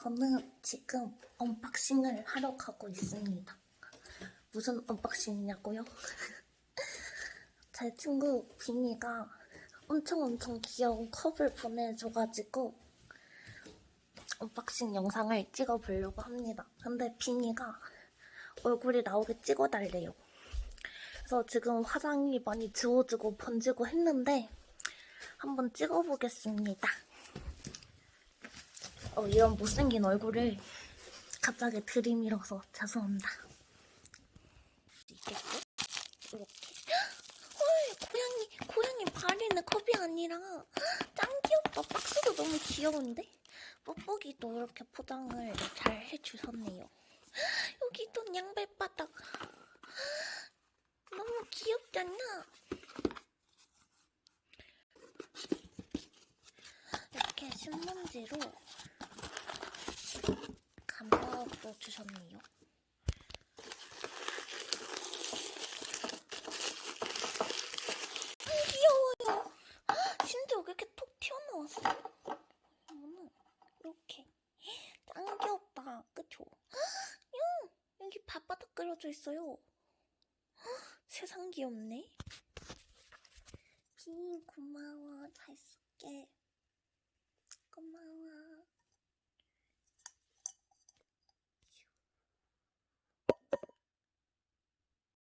저는 지금 언박싱을 하러 가고 있습니다. 무슨 언박싱이냐고요? 제 친구 비니가 엄청 엄청 귀여운 컵을 보내줘가지고 언박싱 영상을 찍어보려고 합니다. 근데 비니가 얼굴이 나오게 찍어달래요. 그래서 지금 화장이 많이 지워지고 번지고 했는데 한번 찍어보겠습니다. 어, 이런 못생긴 얼굴을 갑자기 들이밀어서 죄송합니다. 이렇게. 헐, 고양이, 고양이 발 있는 컵이 아니라 짱 귀엽다. 박스도 너무 귀여운데? 뽁뽁이도 이렇게 포장을 잘 해주셨네요. 여기 또 양발바닥. 너무 귀엽잖아. 이렇게 신문지로 감싸서 주셨네요. 아, 귀여워요. 심지어 왜 이렇게 톡 이거는 이렇게 짱 귀엽다. 그쵸? 형 여기 발바닥 그려져 있어요. 세상 귀엽네. 비 고마워 잘 쓸게.